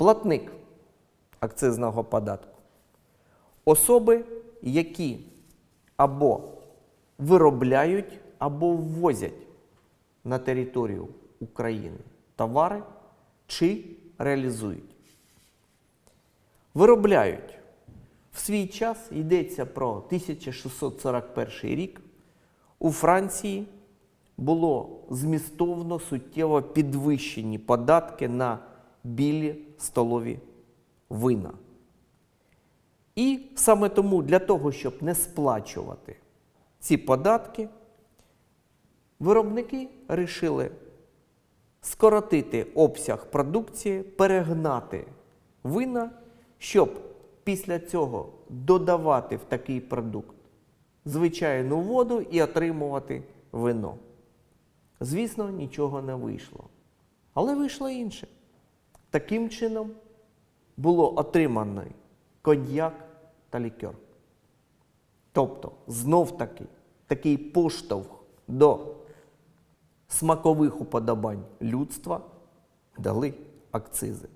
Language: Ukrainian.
Платник акцизного податку. Особи, які або виробляють, або ввозять на територію України товари чи реалізують. Виробляють. В свій час йдеться про 1641 рік. У Франції було змістовно суттєво підвищені податки на білі столові вина. І саме тому для того, щоб не сплачувати ці податки, виробники вирішили скоротити обсяг продукції, перегнати вина, щоб після цього додавати в такий продукт звичайну воду і отримувати вино. Звісно, нічого не вийшло. Але вийшло інше. Таким чином було отриманий коньяк та лікер. Тобто, знов таки, такий поштовх до смакових уподобань людства дали акцизи.